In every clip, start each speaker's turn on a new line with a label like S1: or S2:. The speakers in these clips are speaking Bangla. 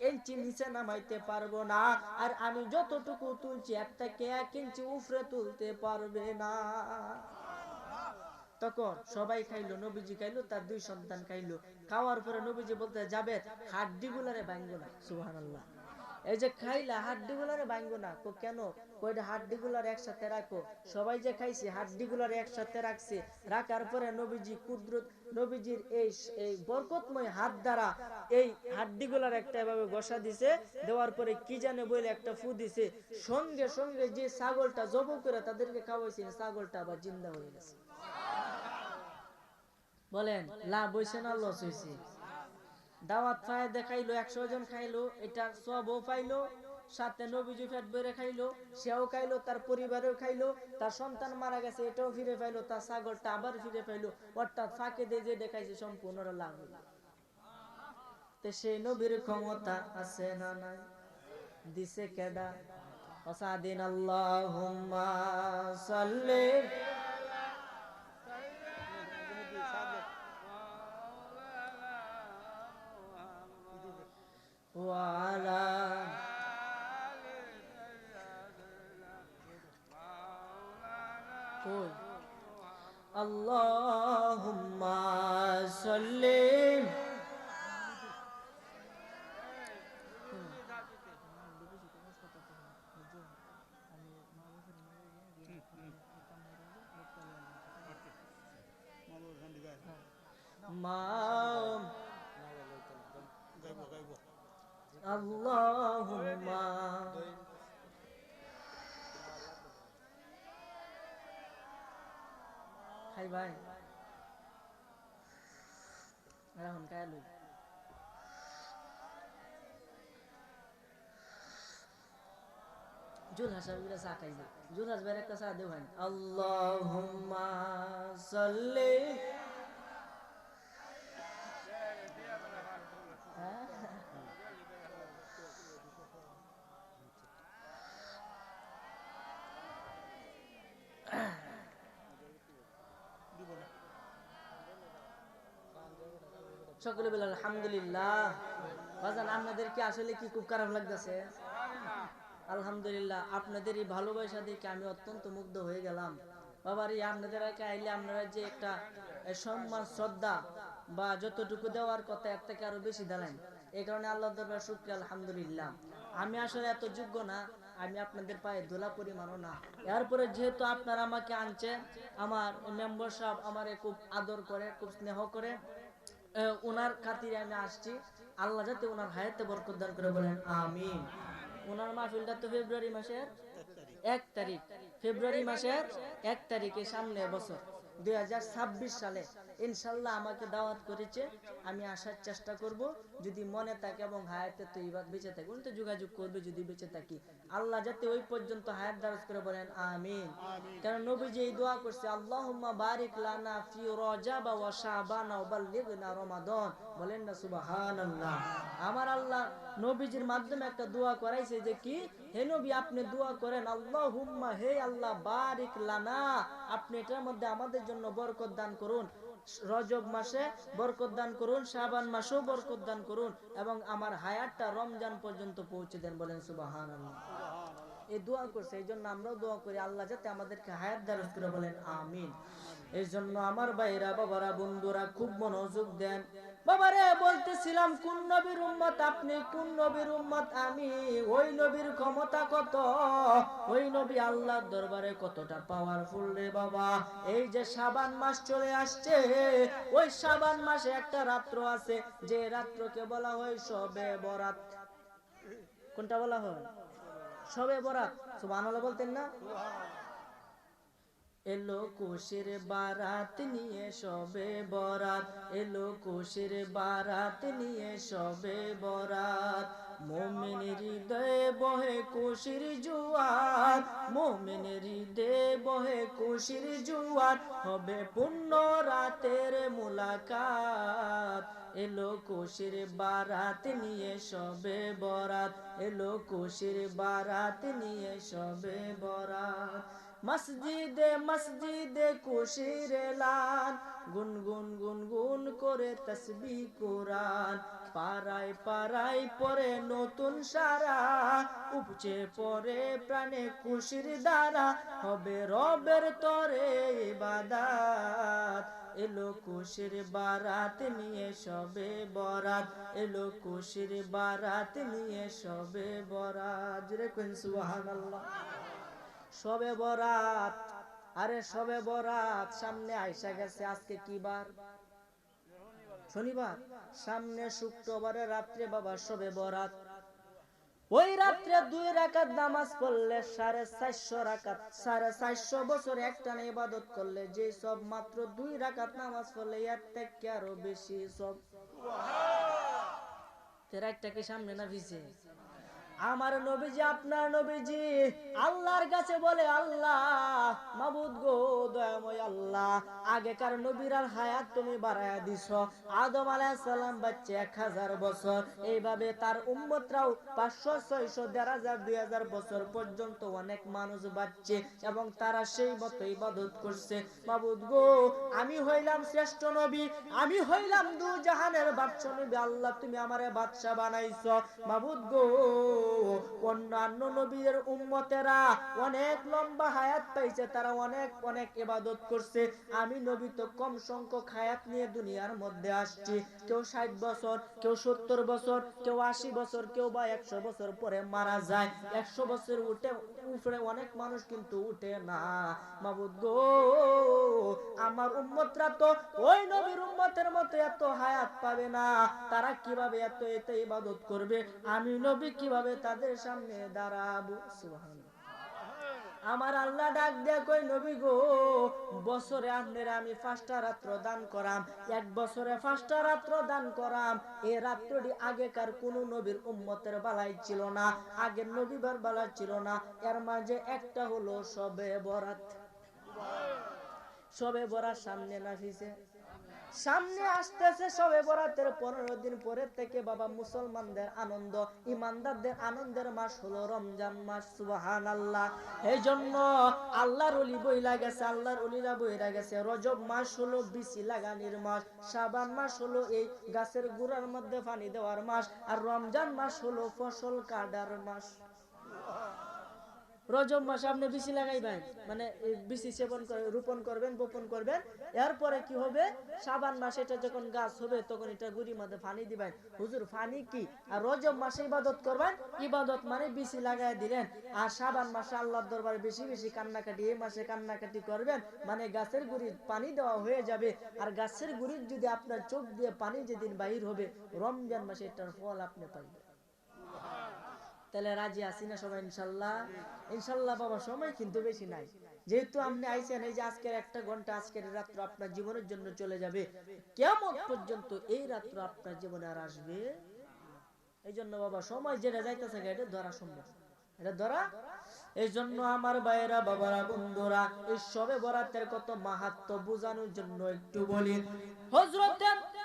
S1: ইঞ্চি নিচে নামাইতে পারব না। আর আমি যতটুকু তুলছি একটাকে এক ইঞ্চি উফরে তুলতে পারবে না। তখন সবাই খাইলো, নবীজি খাইলো, তার দুই সন্তান খাইলো। খাওয়ার পরে নবীজি বলতে যাবে হাড্ডি গুলারে ভাঙ্গো না। সুবহানাল্লাহ। এই যে খাইলা হাড্ডি গুলারে ভাঙ্গো না। কো, কেন? গুলার একসাথে রাখো। সবাই যে খাইছে একসাথে রাখছে। রাখার পরে নবীজি কুদরত, নবীজির এই এই বরকতময় হাত দ্বারা এই একটা এভাবে দিছে। দেওয়ার পরে কি জানে বলে একটা ফু দিছে। সঙ্গে সঙ্গে যে ছাগলটা জব করে তাদেরকে খাওয়াইছে ছাগলটা আবার জিন্দা হয়ে গেছে। বলেন, লাভ হইছে না লস হইছে? দাওয়াত পায় দেখাইলো একশো জন খাইলো, এটা সবও পাইলো সাথে নবীজি ফেট বেড়ে খাইলো সেও খাইলো তার পরিবারেও খাইলো তার সন্তান মারা গেছে এটাও ফিরে পাইলো তার ছাগলটা আবার ফিরে পাইলো অর্থাৎ ফাঁকে দিয়ে যে দেখাইছে সম্পূর্ণ লাভ হইলো তে সেই নবীর ক্ষমতা আছে না নাই দিছে কেডা অসাদিন আল্লাহুম্মা সাল্লি وعلى কই আল্লাহুম্মা সাল্লি। মাম। আল্লাহুম্মা। খাই ভাই এখন কায় লই জুল হাসার বিরা চা খাইছে জুল হাসবের একটা চা দেবেন আল্লাহুম্মা হ্যাঁ সকলে বলে, আলহামদুলিল্লাহ। বাজান, আপনাদের কি আসলে কি খুব খারাপ লাগতেছে? আলহামদুলিল্লাহ আপনাদের এই ভালোবাসা দেখে আমি অত্যন্ত মুগ্ধ হয়ে গেলাম। বাবার এই আপনাদের আইলে আপনারা যে একটা সম্মান, শ্রদ্ধা বা যতটুকু দেওয়ার কথা এর থেকে আরও বেশি দিলেন এই কারণে আল্লাহ দরবার শুক্রিয়া, আলহামদুলিল্লাহ। আমি আসলে এত যোগ্য না, আমি আপনাদের পায়ে ধুলা পরিমাণও না। এরপরে যেহেতু আপনারা আমাকে আনছে আমার মেম্বার সাহেব আমারে খুব আদর করে, খুব স্নেহ করে ওনার খাতিরে আমি আসছি। আল্লাহ যাতে ওনার হায়াতে বরকত দান করে বলেন, আমিন। ওনার মাহফিলটা তো ফেব্রুয়ারি মাসের এক তারিখ। ফেব্রুয়ারি মাসের এক তারিখে সামনে বছর। দুই সালে ইনশাল্লাহ আমাকে দাওয়াত করেছে। আমি আসার চেষ্টা করব। যদি মনে থাকে এবং হায়াতে তো এইবার বেঁচে থাকে উনি তো যোগাযোগ করবে যদি বেঁচে থাকি। আল্লাহ যাতে ওই পর্যন্ত হায়াত দারাজ করে বলেন আমিন। কারণ নবীজি এই দোয়া করছে আল্লাহুম্মা বারিক লানা ফি রজাব ওয়া শাবান ওয়া বাল্লিগনা রমাদান। বলেন না সুবহানাল্লাহ। আমার আল্লাহ নবীজির মাধ্যমে একটা দোয়া করাইছে যে কি? হে নবী আপনি দোয়া করেন আল্লাহুম্মা হে আল্লাহ বারিক লানা আপনি এটার মধ্যে আমাদের জন্য বরকত দান করুন। রজব মাসে বরকত দান করুন শাবান মাসেও বরকত দান করুন এবং আমার হায়াতটা রমজান পর্যন্ত পৌঁছে দেন বলেন সুবহানাল্লাহ। এই দোয়া করছে এই জন্য আমরাও দোয়া করি আল্লাহ যাতে আমাদেরকে হায়াত দারাজ করে বলেন আমিন। এই জন্য আমার ভাইরা বাবারা বন্ধুরা খুব মনোযোগ দেন। বাবারে, বলতেছিলাম, কোন নবীর উম্মত আপনি, কোন নবীর উম্মত আমি? ওই নবীর ক্ষমতা কত? ওই নবী আল্লাহর দরবারে কতটা পাওয়ারফুল রে বাবা? এই যে শাবান মাস চলে আসছে, ওই শাবান মাসে একটা রাত্র আছে, যে রাত্রকে বলা হয় সবে বরাত। কোনটা বলা হয়? সবে বরাত। সুবহানাল্লাহ বলতেন না? এলো কোশের বারাত নিয়ে সবে বরাত। এলো কোশের বারাত নিয়ে সবে বরাত। মোমেনের হৃদয়ে বহে কোশির জুয়ার। মোমেনের হৃদয়ে বহে কোশির জুয়ার। হবে পুণ্য রাতের মুলাকাত। এলো কোশির বারাত নিয়ে সবে বরাত। এলো কোশির বারাত নিয়ে সবে বরাত। মসজিদে মসজিদে কুশির লান গুন গুন করে তসবি কোরআন। পাড়ায় পাড়ায় পরে নতুন সারা। উপচে পরে প্রাণে খুশির দ্বারা। হবে রবের তরে বাদাত এলো খুশির বারাত নিয়ে সবে বরাত। এলো খুশির বারাত নিয়ে সবে বরাত। জুড়ে কোন সুবহানাল্লাহ। সবে বরাত। আরে সবে বরাত সামনে আইসা গেছে আজকে কি বার? শনিবার। সামনে শুক্রবারে রাত্রে বাবা সবে বরাত। ওই রাত্রে দুই রাকাত নামাজ পড়লে সাড়ে চারশো রাকাত সাড়ে চারশো বছর একটানে ইবাদত করলে যে সব মাত্র দুই রাকাত নামাজ পড়লে এর থেকে আরও বেশি সব। তেরা একটা কি সামনে না ভিজে আমার নবীজি, আপনার নবীজি, আল্লাহর কাছে বলে, আল্লাহ, মাবুদ গো, দয়াময় আল্লাহ, আগেকার নবীর আর হায়াত তুমি বাড়ায়া দিছ। আদম আলাইহিস সালাম বাচ্চা এক হাজার বছর, এইভাবে তার উম্মতরাও পাঁচশো, ছয়শো, দেড় হাজার, দুই হাজার বছর পর্যন্ত অনেক মানুষ বাচ্চে এবং তারা সেই মতো ইবাদত করছে। মাবুদ গো, আমি হইলাম শ্রেষ্ঠ নবী, আমি হইলাম দু জাহানের বাদশা নবী, আল্লাহ তুমি আমারে বাদশা বানাইছ। মাবুদ গো অন্যান্য নবীর উম্মতেরা অনেক লম্বা হায়াত পাইছে, তারা অনেক অনেক ইবাদত করছে। আমি নবী তো কম সংখ্যক হায়াত নিয়ে দুনিয়ার মধ্যে আসছি। কেউ ষাট বছর, কেউ সত্তর বছর, কেউ আশি বছর, কেউ বা একশো বছর পরে মারা যায়। একশো বছর উঠে উপরে অনেক মানুষ কিন্তু উঠে না। মাবুদ গো, আমার উম্মতরা তো ওই নবীর উম্মতের মতো এত হায়াত পাবে না। তারা কীভাবে এত এতে ইবাদত করবে? আমি নবী কীভাবে তাদের সামনে দাঁড়াবো, সুবহানাল্লাহ। আমার আল্লাহ ডাক দেয়া কই নবী গো, বছরে আপনার আমি পাঁচটা রাত্র দান করাম, এক বছরে পাঁচটা রাত্র দান করাম। এই রাত্রটি আগেকার কোন নবীর উম্মতের বালাই ছিল না, আগের নবীবার বালাই ছিল না। এর মাঝে একটা হলো সবে বরাত। সবে বরাত সামনে না ফিসে সামনে আসতেছে সবে বরাতের পনেরো দিন পরে থেকে বাবা মুসলমানদের আনন্দ, ইমানদারদের আনন্দের মাস হলো রমজান মাস সুবাহান আল্লাহ এই জন্য আল্লাহর অলি বইলা গেছে, আল্লাহর অলিরা বইরা গেছে, রজব মাস হলো বিসি লাগানির মাস সাবান মাস হলো এই গাছের গুড়ার মধ্যে পানি দেওয়ার মাস, আর রমজান মাস হলো ফসল কাটার মাস। রজব মাসে আপনি বিসি লাগাইবেন। মানে বিসি সেবন রোপণ করবেন, বপন করবেন। এরপরে কি হবে? সাবান মাসে, এটা যখন গাছ হবে, তখন এটা গুড়ি মধ্যে পানি দিবেন। হুজুর পানি কি? আর রজব মাসে ইবাদত করবেন? ইবাদত মানে বিসি লাগাই দিলেন। আর সাবান মাসে আল্লাহর দরবারে বেশি বেশি কান্নাকাটি, এই মাসে কান্নাকাটি করবেন। মানে গাছের গুড়ি পানি দেওয়া হয়ে যাবে। আর গাছের গুড়ির যদি আপনার চোখ দিয়ে পানি যেদিন বাহির হবে, রমজান মাসে এটার ফল আপনি পাইবেন। তাহলে রাজি আছি না সবাই, ইনশাল্লাহ। ইনশাল্লাহ বাবা, সময় কিন্তু বেশি নাই। যেহেতু আপনি আইছেন, এই যে আজকের একটা ঘণ্টা, আজকের রাত্র আপনার জীবনের জন্য চলে যাবে। কেমন পর্যন্ত এই রাত্র আপনার জীবনে আর আসবে? এই জন্য বাবা, সময় যেটা যাইতেছে এটা ধরা সম্ভব। এটা কত মাহাত্ম বোঝানোর জন্য একটু বলি। হজরত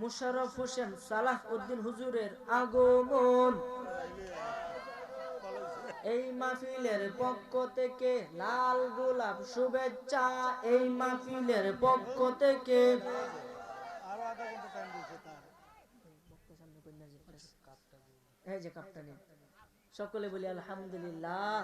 S1: মুশারফ হোসেন সালাহ উদ্দিন হুজুরের আগমন। এই মাহফিলের পক্ষ থেকে লাল গোলাপ শুভেচ্ছা, এই মাহফিলের পক্ষ থেকে। সকলে বলি আলহামদুলিল্লাহ।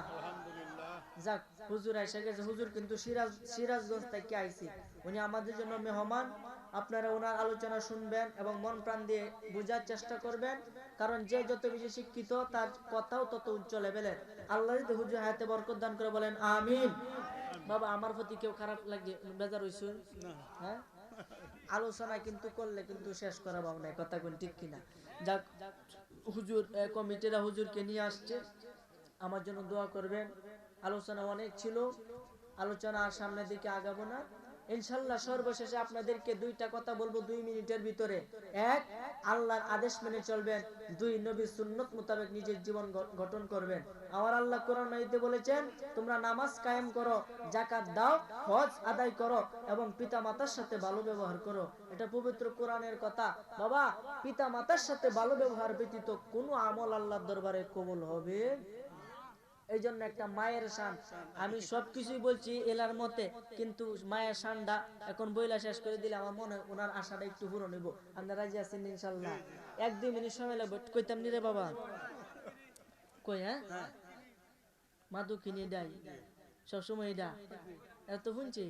S1: হুজুর আইসা গেছে। হুজুর কিন্তু সিরাজ সিরাজগঞ্জ থেকে আইছি উনি আমাদের জন্য মেহমান। আপনারা ওনার আলোচনা শুনবেন এবং মন প্রাণ দিয়ে বোঝার চেষ্টা করবেন। কারণ যে যত বেশি শিক্ষিত তার কথাও তত উচ্চ লেভেলের। আল্লাহ হুজুর হায়াতে বরকত দান করে বলেন আমিন। বাবা আমার প্রতি কেউ খারাপ লাগে বেজার হইছুন হ্যাঁ? আলোচনা কিন্তু করলে কিন্তু শেষ করা পাবো না কথা কোন ঠিক কিনা? যাক হুজুর কমিটিরা হুজুরকে নিয়ে আসছে। আমার জন্য দোয়া করবেন। আলোচনা অনেক ছিল। আলোচনা আর সামনের দিকে আগাবো না। ইনশাল্লাহ সর্বশেষে আপনাদেরকে দুইটা কথা বলব দুই মিনিটের ভিতরে। এক, আল্লাহর আদেশ মেনে চলবেন। দুই নবী সুন্নত মোতাবেক নিজের জীবন গঠন করবেন। আমার আল্লাহ কোরআন মাজিদে বলেছেন, তোমরা নামাজ কায়েম করো জাকাত দাও, হজ আদায় করো এবং পিতা মাতার সাথে ভালো ব্যবহার করো। এটা পবিত্র কোরআনের কথা। বাবা পিতা মাতার সাথে ভালো ব্যবহার ব্যতীত কোনো আমল আল্লাহর দরবারে কবুল হবে? এই জন্য একটা মায়ের শান। আমি সবকিছুই বলছি এলার মতে, কিন্তু মায়ের শানটা এখন বইলা শেষ করে দিলে আমার মনে, ওনার আশাটা একটু পূরণ হইব। আপনারা রাজি আছেন ইনশাল্লাহ? এক দুই মিনিট সময় লাগবে, কইতাম নি রে বাবা? কই হ্যাঁ? মাদু কিনে দেয়, সবসময় এটা। এত শুনছি।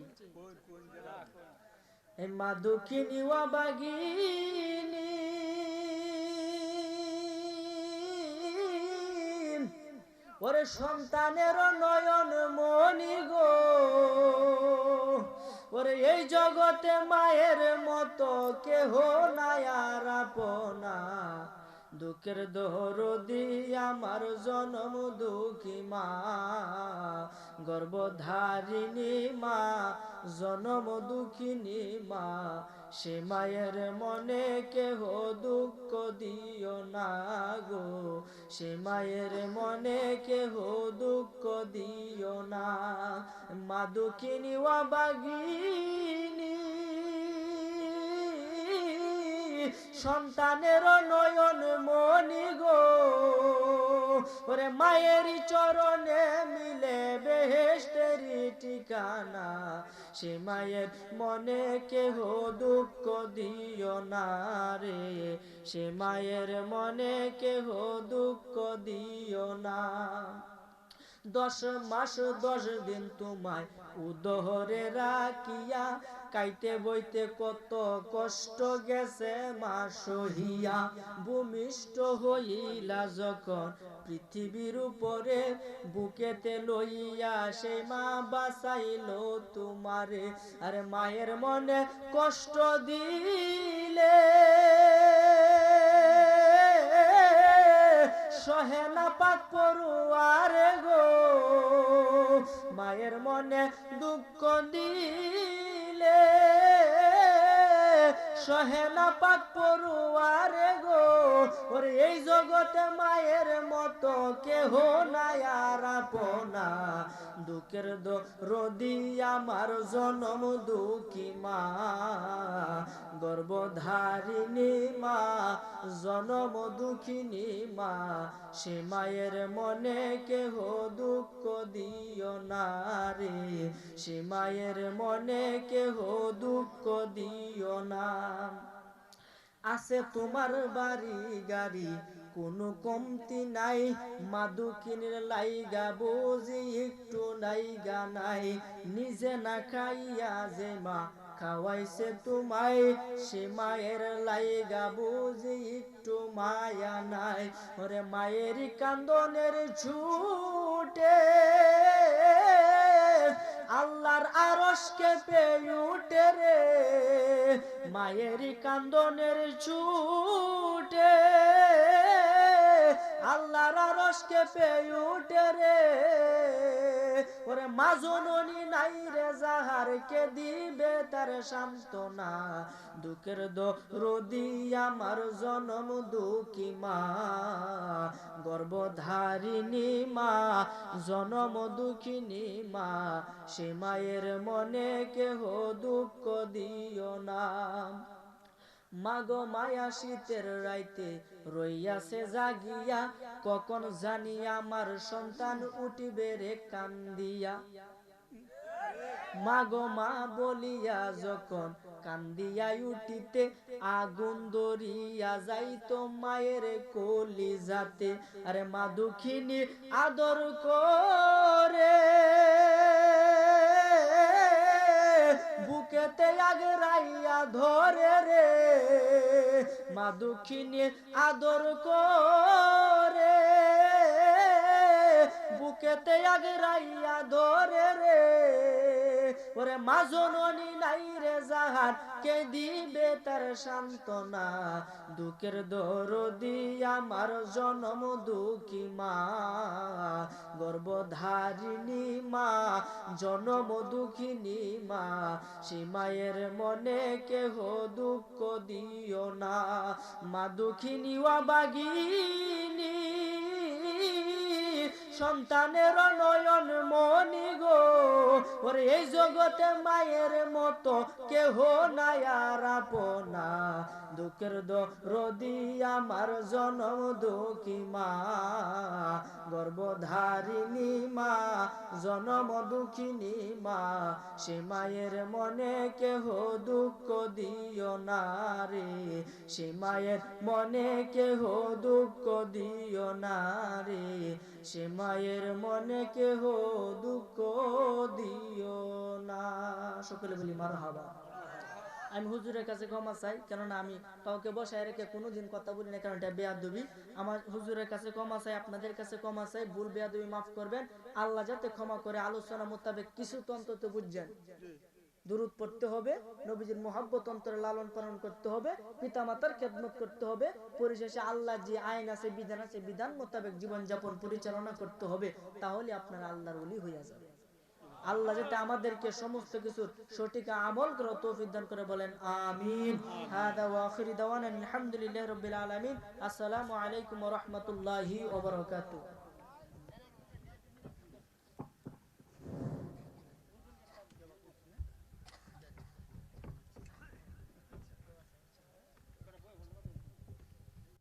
S1: মাদু কিনিওয়া বাগিনী ওরে সন্তানের নয়ন মনি গো। ওরে এই জগতে মায়ের মতো কেহ নায়ার আপনা। দুঃখের দহরদি আমার জনম দুঃখী মা। গর্ভধারিণী মা, জনম দুঃখিনী মা। সে মায়ের মনে কেহ দুঃখ দিও না গো। সে মায়ের মনে কেহ দুঃখ দিও না। মা দুঃখিনী ওয়া বাগিনী সন্তানের নয়ন মনি গো। ওরে মায়েরই চরণে মিলে বেহেস্তেরি ঠিকানা, সে মায়ের মনে কেহ দুঃখ দিও না রে। সে মায়ের মনে কেহ দুঃখ দিও না। দশ মাস, দশ দিন তোমায় উদহরে রাখিয়া কাইতে বইতে কত কষ্ট গেছে মা সহিয়া। ভূমিষ্ঠ হইলা যখন পৃথিবীর উপরে বুকেতে লইয়া সে মা বাসাইল তোমারে, আরে মায়ের মনে কষ্ট দিলে। সহে না পাক পড়ুয়ারে গো। মায়ের মনে দুঃখ দিলে সহে না পাক পড়ুয়ারে গো। ওরে এই জগতে মায়ের মতো কেহ নাই আর আপনা। দুঃখের দো রদি আমার জনম দুঃখী মা। গর্ভধারিণী মা, জনম দুঃখিনী মা। সে মায়ের মনে কেহ দুঃখ দিও না রে। সে মায়ের মনে কেহ দুঃখ দিও না। আছে তোমার বাড়ি গাড়ি, কোনো কমতি নাই। মাদুকিনের লাইগা বুঝি একটু নাইগা নাই। নিজে না খাইয়া যে মা খাওয়াইছে তোমায়, সে মায়ের লাইগা বুঝি একটু মায়া নাই। ওরে মায়ের কান্দনের ছুটে, আল্লাহর আরশকে পেয়ে উঠে মায়ের কান্দনের ছুটে আল্লাহর রসকে পেয়ে উঠে রে। ওরে মাজননি রে যাহার কে দিবে তার সান্ত্বনা। দুঃখের দো রদি আমার জনম দুঃখী মা। গর্ভধারিণী মা, জনম দুঃখিনী মা, সে মায়ের মনে কেহ দুঃখ দিও না। মাগো মায়া শীতের রাইতে রইয়াছে জাগিয়া, কখন জানি আমার সন্তান উঠিবে রে কান্দিয়া। মাগো মা বলিয়া যখন কান্দিয়া উঠিতে, আগুন দরিয়া যাইতো মায়ের কলি যাতে আরে মা দুঃখিনী, আদর করে। বুকেতে আগে রাইয়া ধরে রে। মা দুঃখিনী, আদর করে। বুকেতে আগে রাইয়া ধরে রে। ওরে মা জননী নাই রে জাহান, কে দিবে তার সান্ত্বনা? দুঃখের দরদি আমার জনম দুঃখী মা, গর্ভধারিণী মা, জনম দুঃখিনী মা, সে মায়ের মনে কেহ দুঃখ দিও না। মা দুঃখিনী বাগিনী সন্তানের নয়ন মনি গো। ওরে এই জগতে মায়ের মতো কেহ নাই আর আপনা। দুঃখের রদি আমার জনম দুঃখী মা। গর্ভধারিণী মা, জনম দুঃখিনী মা। সে মায়ের মনে কেহ দুঃখ দিও না রে। সে মায়ের মনে কেহ দুঃখ দিও না রে। সে মায়ের মনে কেহ দুঃখ দিও না। সকলে বলি মার হাবা আমি হুজুরের কাছে ক্ষমা চাই, কেননা আমি কাউকে বসায় রেখে কোনোদিন কথা বলি না কারণ এটা বেয়াদবি। আমার হুজুরের কাছে ক্ষমা চাই, আপনাদের কাছে ক্ষমা চাই, ভুল বেয়াদবি মাফ করবেন। আল্লাহ যাতে ক্ষমা করে, আলোচনা মোতাবেক কিছু তো অন্তত বুঝছেন। দুরুদ পড়তে হবে, নবীজির মোহাব্বত অন্তরে লালন পালন করতে হবে পিতা মাতার খেদমত করতে হবে, পরিশেষে আল্লাহ যে আইন আছে, বিধান আছে, বিধান মোতাবেক জীবন যাপন পরিচালনা করতে হবে, তাহলে আপনার আল্লাহর ওলি হইয়া যাবে। আল্লাহ যাতে আমাদেরকে সমস্ত কিছুর সঠিক আমল করে তৌফিক দান করে বলেন, আমিন। হাদা ওয়া আখিরি দাওয়ানা আলহামদুলিল্লাহি রাব্বিল আলামিন। আসসালামু আলাইকুম ওয়া রাহমাতুল্লাহি ওয়া বারাকাতুহু।